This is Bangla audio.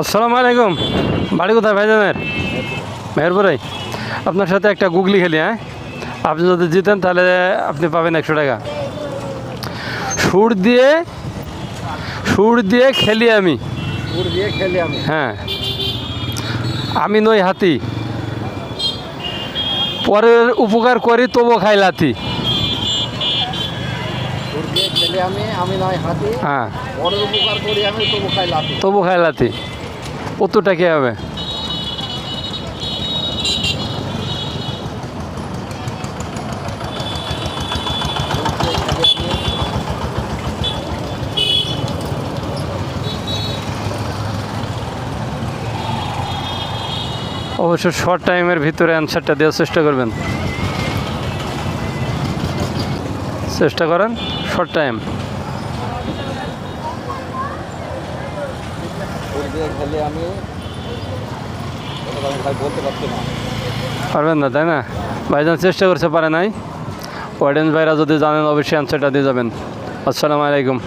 আসসালামু আলাইকুম। বাড়ি কোথায় ভাইজানের? মেহেরপুরে। আপনার সাথে একটা গুগলি খেলি হ্যাঁ? আপনি যদি জিতেন তাহলে আপনি পাবেন একশো টাকা। সুর দিয়ে সুর দিয়ে খেলি আমি। খেলি আমি। হ্যাঁ। আমি নই হাতি। পরের উপকার করি তবু খাই লাথি। হ্যাঁ। পরের উপকার করি তবু খাই লাতি তবু খাই লাথি। উত্তরটা কী হবে? অবশ্য শর্ট টাইমের ভিতরে অ্যান্সারটা দেওয়ার চেষ্টা করবেন। চেষ্টা করেন শর্ট টাইম দিয়ে খেলি আমি ভাই বলতে পারবেন না, তাই না? ভাইজান চেষ্টা করছে, পারে নাই। অডিয়েন্স ভাইরা যদি জানেন, অবশ্যই অ্যান্সারটা দিয়ে যাবেন। আসসালামু আলাইকুম।